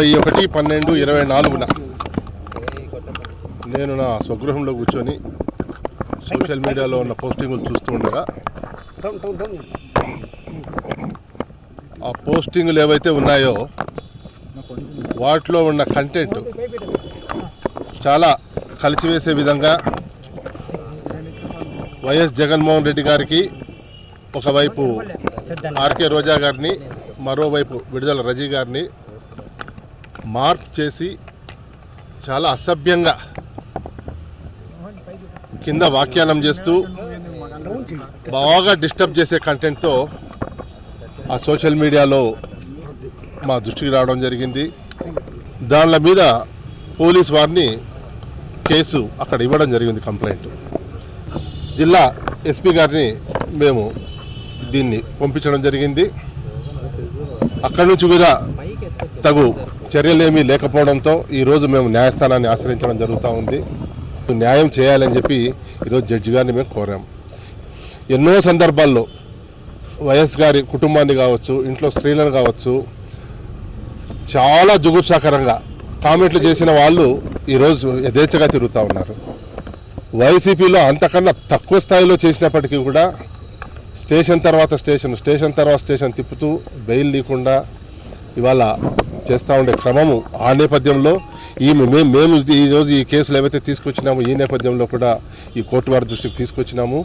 ముప్పై ఒకటి పన్నెండు ఇరవై నాలుగున నేను నా స్వగృహంలో కూర్చొని సోషల్ మీడియాలో ఉన్న పోస్టింగులు చూస్తూ ఉండగా ఆ పోస్టింగులు ఏవైతే ఉన్నాయో వాటిలో ఉన్న కంటెంట్ చాలా కలిచివేసే విధంగా వైఎస్ జగన్మోహన్ రెడ్డి గారికి ఒకవైపు ఆర్కే రోజా గారిని మరోవైపు విడుదల రజీ గారిని మార్ఫ్ చేసి చాలా అసభ్యంగా కింద వ్యాఖ్యానం చేస్తూ బాగా డిస్టర్బ్ చేసే కంటెంట్తో ఆ సోషల్ మీడియాలో మా దృష్టికి రావడం జరిగింది. దానిల మీద పోలీస్ వారిని కేసు అక్కడ ఇవ్వడం జరిగింది కంప్లైంట్. జిల్లా ఎస్పీ గారిని మేము దీన్ని పంపించడం జరిగింది. అక్కడి నుంచి కూడా తగు చర్యలేమీ లేకపోవడంతో ఈరోజు మేము న్యాయస్థానాన్ని ఆశ్రయించడం జరుగుతూ ఉంది. న్యాయం చేయాలని చెప్పి ఈరోజు జడ్జి గారిని మేము కోరాం. ఎన్నో సందర్భాల్లో వైఎస్ గారి కుటుంబాన్ని కావచ్చు ఇంట్లో స్త్రీలను కావచ్చు చాలా జుగుప్సాకరంగా కామెంట్లు చేసిన వాళ్ళు ఈరోజు యథేచ్ఛగా తిరుగుతూ ఉన్నారు. వైసీపీలో అంతకన్నా తక్కువ స్థాయిలో చేసినప్పటికీ కూడా స్టేషన్ తర్వాత స్టేషన్ స్టేషన్ తర్వాత స్టేషన్ తిప్పుతూ బెయిల్ లేకుండా ఇవాళ చేస్తూ ఉండే క్రమము ఆ నేపథ్యంలో ఈ మేము మేము ఈరోజు ఈ కేసులు ఏవైతే తీసుకొచ్చినామో ఈ నేపథ్యంలో కూడా ఈ కోర్టు వారి దృష్టికి తీసుకొచ్చినాము.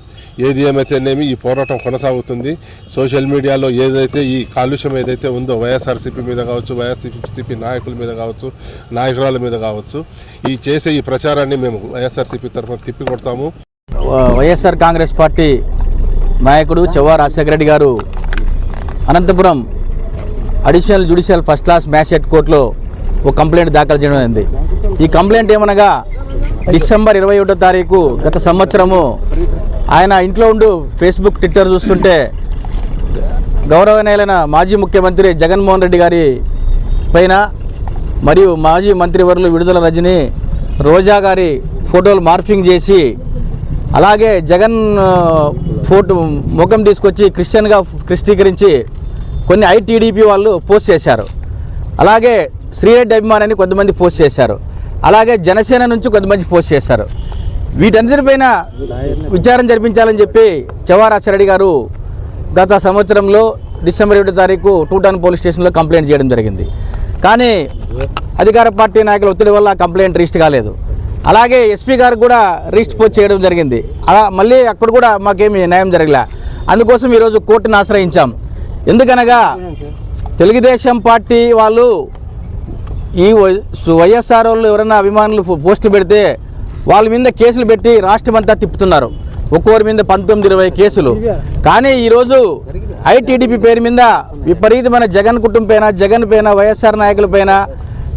ఏది ఏమైతేనేమి ఈ పోరాటం కొనసాగుతుంది. సోషల్ మీడియాలో ఏదైతే ఈ కాలుష్యం ఏదైతే ఉందో వైఎస్ఆర్సీపీ మీద కావచ్చు వైఎస్సీపీ నాయకుల మీద కావచ్చు నాయకురాల మీద కావచ్చు ఈ చేసే ఈ ప్రచారాన్ని మేము వైఎస్ఆర్సీపీ తరఫున తిప్పి కొడతాము వైఎస్ఆర్ కాంగ్రెస్ పార్టీ నాయకుడు చవ్వా రాజశేఖర రెడ్డి గారు Anantapuram additional judicial first class magistrate కోర్టులో ఒక కంప్లైంట్ దాఖలు చేయడం అయింది. ఈ కంప్లైంట్ ఏమనగా డిసెంబర్ ఇరవై ఒకటో తారీఖు గత సంవత్సరము ఆయన ఇంట్లో ఉండు ఫేస్బుక్ ట్విట్టర్ చూస్తుంటే గౌరవనీయులైన మాజీ ముఖ్యమంత్రి జగన్మోహన్ రెడ్డి గారి పైన మరియు మాజీ మంత్రివర్యులు విడుదల రజని రోజా గారి ఫోటోలు మార్ఫింగ్ చేసి అలాగే జగన్ ఫోటో ముఖం తీసుకొచ్చి క్రిస్టియన్గా క్రిస్టీకరించి కొన్ని ఐటీడీపీ వాళ్ళు పోస్ట్ చేశారు. అలాగే శ్రీరెడ్డి అభిమానాన్ని కొంతమంది పోస్ట్ చేశారు. అలాగే జనసేన నుంచి కొంతమంది పోస్ట్ చేశారు. వీటన్నిటిపైన విచారణ జరిపించాలని చెప్పి చవారాశ్వరెడ్డి గారు గత సంవత్సరంలో డిసెంబర్ ఏడో తారీఖు టూటాన్ పోలీస్ స్టేషన్లో కంప్లైంట్ చేయడం జరిగింది. కానీ అధికార పార్టీ నాయకుల ఒత్తిడి వల్ల కంప్లైంట్ రిజిస్టర్ కాలేదు. అలాగే ఎస్పీ గారు కూడా రిజిస్టర్ పోస్ట్ చేయడం జరిగింది. అలా మళ్ళీ అక్కడ కూడా మాకేమీ న్యాయం జరగలే. అందుకోసం ఈరోజు కోర్టును ఆశ్రయించాం. ఎందుకనగా తెలుగుదేశం పార్టీ వాళ్ళు ఈ వై- వైఎస్ఆర్ వాళ్ళు ఎవరైనా అభిమానులు పోస్టు పెడితే వాళ్ళ మీద కేసులు పెట్టి రాష్ట్రం అంతా తిప్పుతున్నారు. ఒక్కోరి మీద పంతొమ్మిది ఇరవై కేసులు. కానీ ఈరోజు ఐటీడీపీ పేరు మీద విపరీతమైన జగన్ కుటుంబం పైన జగన్ పైన వైఎస్ఆర్ నాయకుల పైన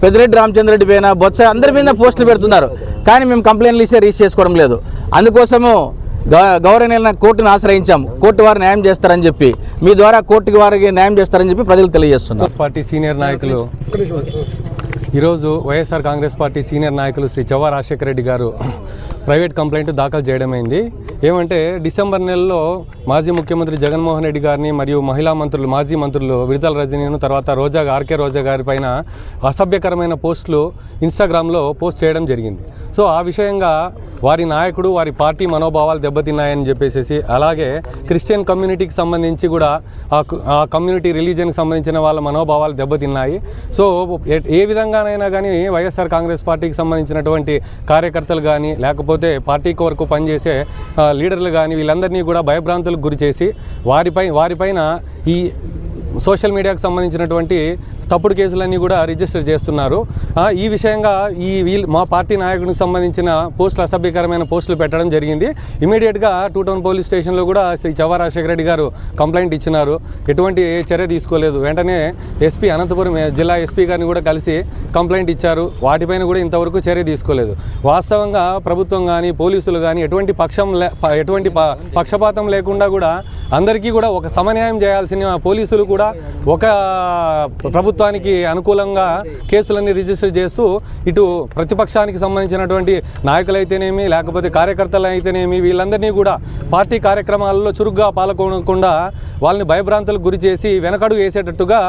పెద్దిరెడ్డి రామచంద్రరెడ్డి పైన బొత్స అందరి మీద పోస్టులు పెడుతున్నారు. కానీ మేము కంప్లైంట్లు ఇస్తే రీచ్ చేసుకోవడం లేదు. అందుకోసము గౌరవనీయులైన కోర్టును ఆశ్రయించాం కోర్టు వారు న్యాయం చేస్తారని చెప్పి మీ ద్వారా కోర్టుకి వారికి న్యాయం చేస్తారని చెప్పి ప్రజలు తెలియజేస్తున్నారు. పార్టీ సీనియర్ నాయకులు ఈరోజు వైఎస్ఆర్ కాంగ్రెస్ పార్టీ సీనియర్ నాయకులు శ్రీ జవహర్ రాజశేఖర రెడ్డి గారు ప్రైవేట్ కంప్లైంట్ దాఖలు చేయడమైంది. ఏమంటే డిసెంబర్ నెలలో మాజీ ముఖ్యమంత్రి జగన్మోహన్ రెడ్డి గారిని మరియు మహిళా మంత్రులు మాజీ మంత్రులు విడుదల రజనీను తర్వాత రోజా ఆర్కే రోజా గారి పైన అసభ్యకరమైన పోస్టులు ఇన్స్టాగ్రామ్లో పోస్ట్ చేయడం జరిగింది. సో ఆ విషయంగా వారి నాయకుడు వారి పార్టీ మనోభావాలు దెబ్బతిన్నాయని చెప్పేసి అలాగే క్రిస్టియన్ కమ్యూనిటీకి సంబంధించి కూడా ఆ కమ్యూనిటీ రిలీజియన్కి సంబంధించిన వాళ్ళ మనోభావాలు దెబ్బతిన్నాయి. సో ఏ- ఏ విధంగానైనా కానీ వైఎస్ఆర్ కాంగ్రెస్ పార్టీకి సంబంధించినటువంటి కార్యకర్తలు కానీ లేకపోతే పార్టీ వరకు పనిచేసే లీడర్లు కానీ వీళ్ళందరినీ కూడా భయభ్రాంతులకు గురి చేసి వారిపై వారిపైన ఈ సోషల్ మీడియాకు సంబంధించినటువంటి తప్పుడు కేసులన్నీ కూడా రిజిస్టర్ చేస్తున్నారు. ఈ విషయంగా ఈ వీల్ మా పార్టీ నాయకునికి సంబంధించిన పోస్టులు అసభ్యకరమైన పోస్టులు పెట్టడం జరిగింది. ఇమీడియట్గా టూ టౌన్ పోలీస్ స్టేషన్లో కూడా శ్రీ చవ్వా రాజశేఖర రెడ్డి గారు కంప్లైంట్ ఇచ్చినారు. ఎటువంటి చర్య తీసుకోలేదు. వెంటనే ఎస్పీ అనంతపురం జిల్లా ఎస్పీ గారిని కూడా కలిసి కంప్లైంట్ ఇచ్చారు. వాటిపైన కూడా ఇంతవరకు చర్య తీసుకోలేదు. వాస్తవంగా ప్రభుత్వం కానీ పోలీసులు కానీ ఎటువంటి పక్షం లే ఎటువంటి ప- పక్షపాతం లేకుండా కూడా అందరికీ కూడా ఒక సమన్యాయం చేయాల్సిన పోలీసులు కూడా ఒక ప్రభుత్వం ప్రభుత్వానికి అనుకూలంగా కేసులన్నీ రిజిస్టర్ చేస్తూ ఇటు ప్రతిపక్షానికి సంబంధించినటువంటి నాయకులైతేనేమి లేకపోతే కార్యకర్తలు అయితేనేమి వీళ్ళందరినీ కూడా పార్టీ కార్యక్రమాలలో చురుగ్గా పాల్గొనకుండా వాళ్ళని భయభ్రాంతులకు గురి చేసి వెనకడుగు వేసేటట్టుగా